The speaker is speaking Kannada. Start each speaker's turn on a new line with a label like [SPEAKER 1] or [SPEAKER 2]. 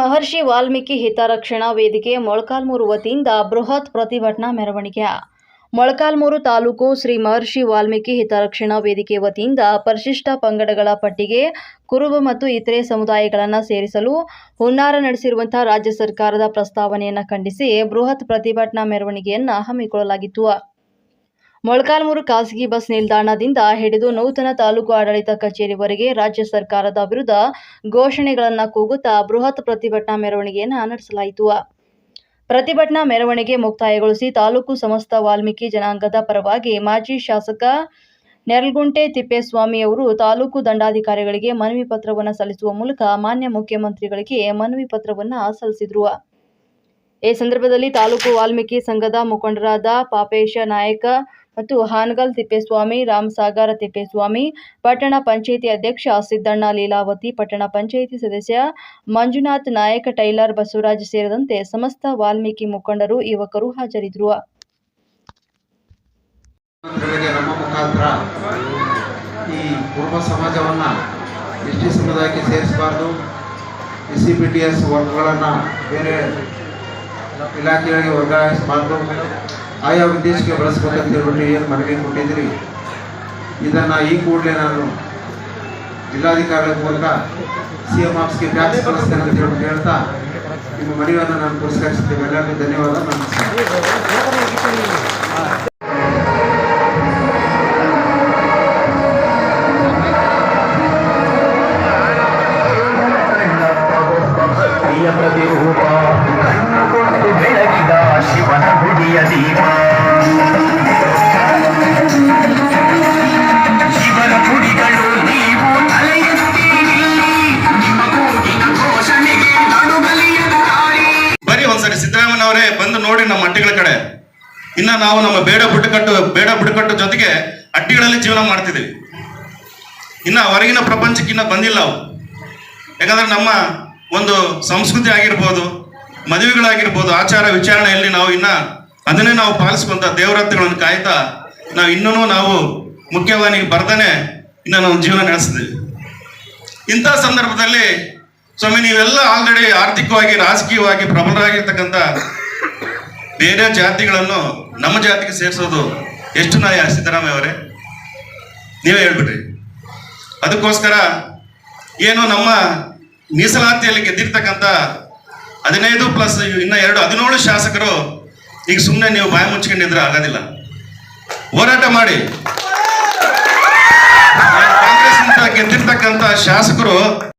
[SPEAKER 1] ಮಹರ್ಷಿ ವಾಲ್ಮೀಕಿ ಹಿತರಕ್ಷಣಾ ವೇದಿಕೆ ಮೊಳಕಾಲ್ಮೂರು ವತಿಯಿಂದ ಬೃಹತ್ ಪ್ರತಿಭಟನಾ ಮೆರವಣಿಗೆ. ಮೊಳಕಾಲ್ಮೂರು ತಾಲೂಕು ಶ್ರೀ ಮಹರ್ಷಿ ವಾಲ್ಮೀಕಿ ಹಿತರಕ್ಷಣಾ ವೇದಿಕೆ ವತಿಯಿಂದ ಪರಿಶಿಷ್ಟ ಪಂಗಡಗಳ ಪಟ್ಟಿಗೆ ಕುರುಬ ಮತ್ತು ಇತರೆ ಸಮುದಾಯಗಳನ್ನು ಸೇರಿಸಲು ಹುನ್ನಾರ ನಡೆಸಿರುವಂತಹ ರಾಜ್ಯ ಸರ್ಕಾರದ ಪ್ರಸ್ತಾವನೆಯನ್ನು ಖಂಡಿಸಿ ಬೃಹತ್ ಪ್ರತಿಭಟನಾ ಮೆರವಣಿಗೆಯನ್ನು ಹಮ್ಮಿಕೊಳ್ಳಲಾಗಿತ್ತು. ಮೊಳಕಾಲ್ಮೂರು ಖಾಸಗಿ ಬಸ್ ನಿಲ್ದಾಣದಿಂದ ಹಿಡಿದು ನೂತನ ತಾಲೂಕು ಆಡಳಿತ ಕಚೇರಿವರೆಗೆ ರಾಜ್ಯ ಸರ್ಕಾರದ ವಿರುದ್ಧ ಘೋಷಣೆಗಳನ್ನು ಕೂಗುತ್ತಾ ಬೃಹತ್ ಪ್ರತಿಭಟನಾ ಮೆರವಣಿಗೆಯನ್ನು ನಡೆಸಲಾಯಿತು. ಪ್ರತಿಭಟನಾ ಮೆರವಣಿಗೆ ಮುಕ್ತಾಯಗೊಳಿಸಿ ತಾಲೂಕು ಸಮಸ್ತ ವಾಲ್ಮೀಕಿ ಜನಾಂಗದ ಪರವಾಗಿ ಮಾಜಿ ಶಾಸಕ ನೆರಲ್ಗುಂಟೆ ತಿಪ್ಪೇಸ್ವಾಮಿ ಅವರು ತಾಲೂಕು ದಂಡಾಧಿಕಾರಿಗಳಿಗೆ ಮನವಿ ಪತ್ರವನ್ನು ಸಲ್ಲಿಸುವ ಮೂಲಕ ಮಾನ್ಯ ಮುಖ್ಯಮಂತ್ರಿಗಳಿಗೆ ಮನವಿ ಪತ್ರವನ್ನು ಸಲ್ಲಿಸಿದರು. ಈ ಸಂದರ್ಭದಲ್ಲಿ ತಾಲೂಕು ವಾಲ್ಮೀಕಿ ಸಂಘದ ಮುಖಂಡರಾದ ಪಾಪೇಶ ನಾಯಕ ಮತ್ತು ಹಾನಗಲ್ ತಿಪ್ಪೇಸ್ವಾಮಿ ರಾಮಸಾಗರ ತಿಪ್ಪೇಸ್ವಾಮಿ ಪಟ್ಟಣ ಪಂಚಾಯಿತಿ ಅಧ್ಯಕ್ಷ ಸಿದ್ದಣ್ಣ ಲೀಲಾವತಿ, ಪಟ್ಟಣ ಪಂಚಾಯಿತಿ ಸದಸ್ಯ ಮಂಜುನಾಥ್ ನಾಯಕ, ಟೈಲರ್ ಬಸವರಾಜ್ ಸೇರಿದಂತೆ ಸಮಸ್ತ ವಾಲ್ಮೀಕಿ ಮುಖಂಡರು, ಯುವಕರು ಹಾಜರಿದ್ದರು.
[SPEAKER 2] ಈ ಪಿ ಟಿ ಎಸ್ ಇಲಾಖೆಗಳಿಗೆ ವರ್ಗಾಯಿಸಬಾರ್ದು. ಆಯಾ ಉದ್ದೇಶಕ್ಕೆ ಬಳಸ್ಬೇಕಂತ ಹೇಳ್ಬಿಟ್ಟು ಏನು ಮನವಿ ಕೊಟ್ಟಿದ್ದೀರಿ? ಇದನ್ನು ಈ ಕೂಡಲೇ ನಾನು ಜಿಲ್ಲಾಧಿಕಾರಿಗಳ ಮೂಲಕ ಸಿ ಎಂ ಆಫೀಸ್ಗೆ ಫ್ಯಾಕ್ಸ್ ಕಳಿಸ್ತೇನೆ ಅಂತ ಹೇಳ್ಬಿಟ್ಟು ಹೇಳ್ತಾ, ನಿಮ್ಮ ಮನವಿಯನ್ನು ನಾನು ಪುರಸ್ಕರಿಸುತ್ತೇವೆ ಎಲ್ಲರಿಗೂ ಧನ್ಯವಾದ. ನಮಸ್ಕಾರ.
[SPEAKER 3] ನೋಡಿ ನಮ್ಮ ಹಟ್ಟಿಗಳ ಕಡೆ. ಇನ್ನ ನಾವು ನಮ್ಮ ಬೇಡ ಬುಡಕಟ್ಟು ಬೇಡ ಬುಡಕಟ್ಟು ಜೊತೆಗೆ ಹಟ್ಟಿಗಳಲ್ಲಿ ಜೀವನ ಮಾಡ್ತಿದ್ದೀವಿ ಇನ್ನ ಹೊರಗಿನ ಪ್ರಪಂಚಕ್ಕಿನ್ನ ಬಂದಿಲ್ಲ ಅವು. ಯಾಕಂದ್ರೆ ನಮ್ಮ ಒಂದು ಸಂಸ್ಕೃತಿ ಆಗಿರ್ಬೋದು, ಮದುವೆಗಳಾಗಿರ್ಬೋದು, ಆಚಾರ ವಿಚಾರಣೆಯಲ್ಲಿ ನಾವು ಇನ್ನ ಅದನ್ನೇ ನಾವು ಪಾಲಿಸ್ಕೊಂತ ದೇವರಾತ್ರಿಗಳನ್ನು ಕಾಯ್ತಾ ನಾವು ಇನ್ನೂ ನಾವು ಮುಖ್ಯವಾಹಿನಿಗೆ ಬರ್ದಾನೆ ಇನ್ನ ನಾವು ಜೀವನ ನಡೆಸ್ತೀವಿ ಇಂಥ ಸಂದರ್ಭದಲ್ಲಿ ಸ್ವಾಮಿ, ನೀವೆಲ್ಲ ಆಲ್ರೆಡಿ ಆರ್ಥಿಕವಾಗಿ, ರಾಜಕೀಯವಾಗಿ ಪ್ರಬಲರಾಗಿರ್ತಕ್ಕಂಥ ಬೇರೆ ಜಾತಿಗಳನ್ನು ನಮ್ಮ ಜಾತಿಗೆ ಸೇರಿಸೋದು ಎಷ್ಟು ನಾಯ ಸಿದ್ದರಾಮಯ್ಯ ಅವರೇ? ನೀವೇ ಹೇಳ್ಬಿಡ್ರಿ. ಅದಕ್ಕೋಸ್ಕರ ಏನು ನಮ್ಮ ಮೀಸಲಾತಿಯಲ್ಲಿ ಗೆದ್ದಿರ್ತಕ್ಕಂಥ ಹದಿನೈದು ಪ್ಲಸ್ ಇನ್ನು ಎರಡು ಹದಿನೇಳು ಶಾಸಕರು ಈಗ ಸುಮ್ಮನೆ ನೀವು ಬಾಯಿ ಮುಚ್ಕೊಂಡಿದ್ರೆ ಆಗೋದಿಲ್ಲ. ಹೋರಾಟ ಮಾಡಿ. ಕಾಂಗ್ರೆಸ್ ಗೆದ್ದಿರ್ತಕ್ಕಂಥ ಶಾಸಕರು